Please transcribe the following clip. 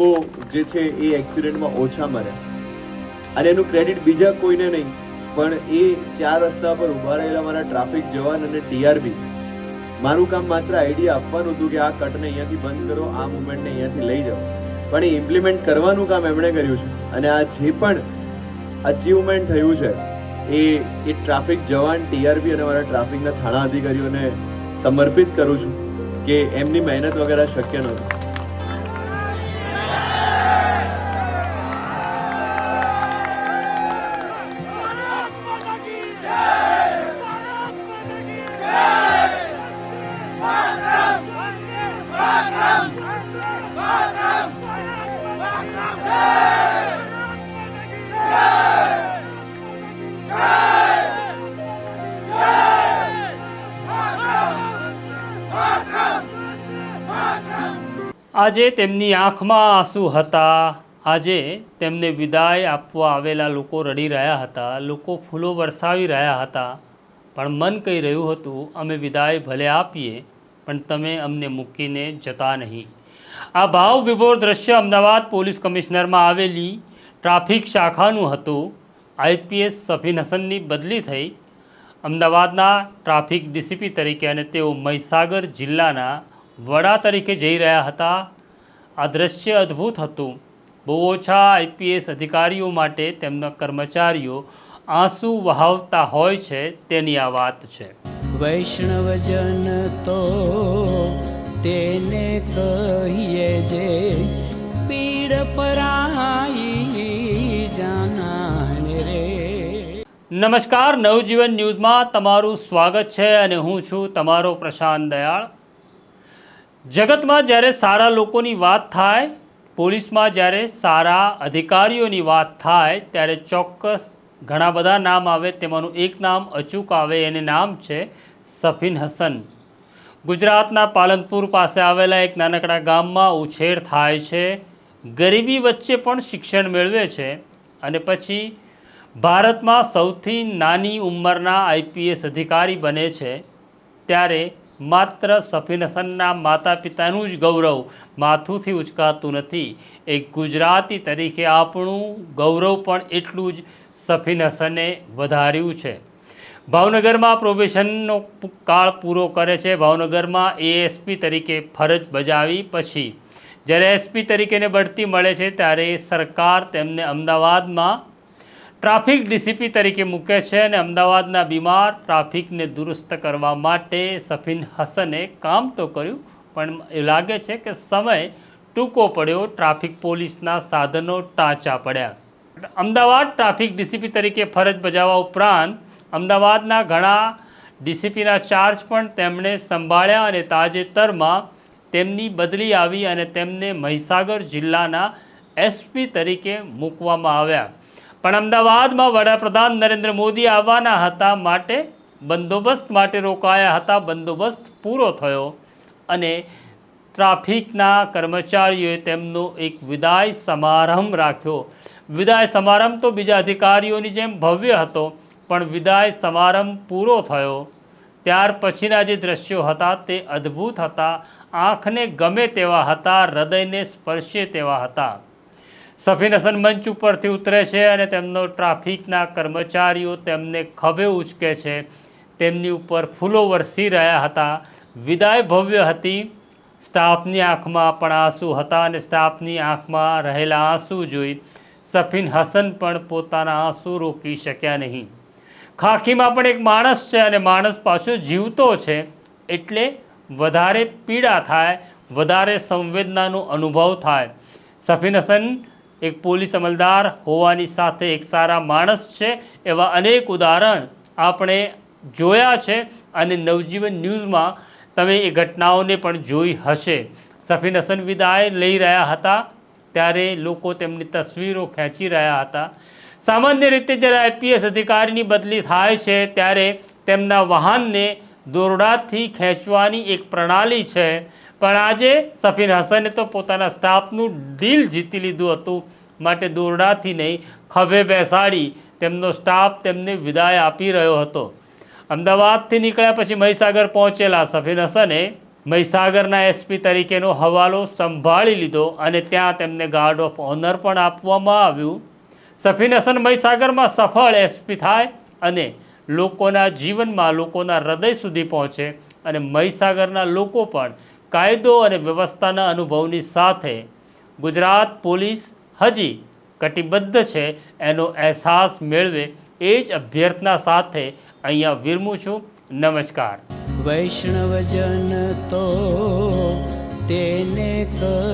જે છે એ એક્સિડન્ટમાં ઓછા મરે. અને એનું ક્રેડિટ બીજા કોઈને નહીં, પણ એ ચાર રસ્તા પર ઊભા રહેલા મારા ટ્રાફિક જવાન અને ટીઆરબી મારું કામ માત્ર આઈડિયા આપવાનું હતું કે આ કટને અહીંયાથી બંધ કરો, આ મુવમેન્ટને અહીંયાથી લઈ જાઓ. પણ એ ઇમ્પ્લિમેન્ટ કરવાનું કામ એમણે કર્યું છે. અને આ જે પણ અચીવમેન્ટ થયું છે, એ એ ટ્રાફિક જવાન ટીઆરબી અને મારા ટ્રાફિકના થાણા અધિકારીઓને સમર્પિત કરું છું કે એમની મહેનત વગેરે શક્ય નહોતું આજે તેમની આંખમાં આંસુ હતા. આજે તેમને વિદાય આપવા આવેલા લોકો રડી રહ્યા હતા, લોકો ફૂલો વરસાવી રહ્યા હતા. પણ મન કહી રહ્યું હતું, અમે વિદાય ભલે આપીએ, પણ તમે અમને મૂકીને જતા નહીં. આ ભાવ વિભોર દ્રશ્ય અમદાવાદ પોલીસ કમિશનરમાં આવેલી ટ્રાફિક શાખાનું હતું. આઈપીએસ સફીન હસનની બદલી થઈ. અમદાવાદના ટ્રાફિક ડીસીપી તરીકે અને તેઓ મહીસાગર જિલ્લાના વડા તરીકે જઈ રહ્યા હતા. આ દ્રશ્ય અદ્ભુત હતું. બહુ ઓછા આઈપીએસ અધિકારીઓ માટે તેમના કર્મચારીઓ આંસુ વહાવતા હોય છે તેની આ વાત છે. વૈષ્ણવજન તો તેને કહીએ જે પીડ પરાઈ જાનાને રે. નમસ્કાર નવજીવન ન્યૂઝમાં તમારું સ્વાગત છે અને હું છું તમારો પ્રશાંત દયાળ. જગતમાં જ્યારે સારા લોકોની વાત થાય, પોલીસમાં જ્યારે સારા અધિકારીઓની વાત થાય, ત્યારે ચોક્કસ ઘણા બધા નામ આવે. તેમાંનું એક નામ અચૂક આવે, એને નામ છે સફીન હસન. ગુજરાતના પાલનપુર પાસે આવેલા એક નાનકડા ગામમાં ઉછેર થાય છે. ગરીબી વચ્ચે પણ શિક્ષણ મેળવે છે. અને પછી ભારતમાં સૌથી નાની ઉંમરના આઈપીએસ અધિકારી બને છે. ત્યારે માત્ર સફીન હસનના માતા પિતાનું જ ગૌરવ માથુંથી ઉચકાતું નથી. એક ગુજરાતી તરીકે આપણું ગૌરવ પણ એટલું જ સફીન હસને વધાર્યું છે. ભાવનગરમાં પ્રોબેશનનો કાળ પૂરો કરે છે. ભાવનગરમાં એએસપી તરીકે ફરજ બજાવી પછી જ્યારે એસપી તરીકેને બઢતી મળે છે ત્યારે સરકાર તેમને અમદાવાદમાં ટ્રાફિક ડીસીપી તરીકે મૂકે છે અને અમદાવાદના બીમાર ટ્રાફિકને દુરુસ્ત કરવા માટે સફીન હસને કામ તો કર્યું, પણ એ લાગે છે કે સમય ટૂંકો પડ્યો, ટ્રાફિક પોલીસના સાધનો ટાંચા પડ્યા. અમદાવાદ ટ્રાફિક ડીસીપી તરીકે ફરજ બજાવવા ઉપરાંત અમદાવાદના ઘણા ડીસીપીના ચાર્જ પણ તેમણે સંભાળ્યા અને તાજેતરમાં તેમની બદલી આવી અને તેમને મહીસાગર જિલ્લાના એસપી તરીકે મૂકવામાં આવ્યા. પણ અમદાવાદમાં વડાપ્રધાન નરેન્દ્ર મોદી આવવાના હતા માટે બંદોબસ્ત માટે રોકાયા હતા. બંદોબસ્ત પૂરો થયો અને ટ્રાફિકના કર્મચારીઓએ તેમનો એક વિદાય સમારંભ રાખ્યો. વિદાય સમારંભ તો બીજા અધિકારીઓની જેમ ભવ્ય હતો, પણ વિદાય સમારંભ પૂરો થયો. ત્યાર પછીના જે દ્રશ્યો હતા તે અદ્ભુત હતા. આંખને ગમે તેવા હતા, હૃદયને સ્પર્શે તેવા હતા. સફીન હસન મંચ ઉપરથી ઉતરે છે અને તેમનો ટ્રાફિકના કર્મચારીઓ તેમને ખભે ઉચકે છે. તેમની ઉપર ફૂલો વરસી રહ્યા હતા. વિદાય ભવ્ય હતી. સ્ટાફની આંખમાં પણ આંસુ હતા અને સ્ટાફની આંખમાં રહેલા આંસુ જોઈ સફીન હસન પણ પોતાના આંસુ રોકી શક્યા નહીં. ખાખીમાં પણ એક માણસ છે અને માણસ પાછો જીવતો છે એટલે વધારે પીડા થાય, વધારે સંવેદનાનો અનુભવ થાય. સફીન હસન એક પોલીસ અમલદાર હોવાની સાથે એક સારા માણસ છે એવા અનેક ઉદાહરણ આપણે જોયા છે અને નવજીવન ન્યૂઝમાં તમે એ ઘટનાઓને પણ જોઈ હશે. સફીન હસન વિદાય લઈ રહ્યા હતા, ત્યારે લોકો તેમની તસવીરો ખેંચી રહ્યા હતા. સામાન્ય રીતે જ્યારે આઈપીએસ અધિકારીની બદલી થાય છે, ત્યારે તેમના વાહનને દોરડાથી ખેંચવાની એક પ્રણાલી છે. પણ આજે સફીન હસને તો પોતાના સ્ટાફનું દિલ જીતી લીધું હતું, માટે દોરડાથી નહીં, ખભે બેસાડી તેમનો સ્ટાફ તેમને વિદાય આપી રહ્યો હતો. અમદાવાદથી નીકળ્યા પછી મહીસાગર પહોંચેલા સફીન હસને મહીસાગરના એસપી તરીકેનો હવાલો સંભાળી લીધો અને ત્યાં તેમને ગાર્ડ ઓફ ઓનર પણ આપવામાં આવ્યું. સફીન હસન મહીસાગરમાં સફળ એસપી થાય અને લોકોના જીવનમાં લોકોના હૃદય સુધી પહોંચે અને મહીસાગરના લોકો પણ કાયદો અને વ્યવસ્થાના અનુભવની સાથે ગુજરાત પોલીસ હજી કટિબદ્ધ છે. એનો અહેસાસ મેળવે એ જ અભ્યર્થના સાથે અહીંયા વિરમું છું. નમસ્કાર. વૈષ્ણવજન તો તેને જે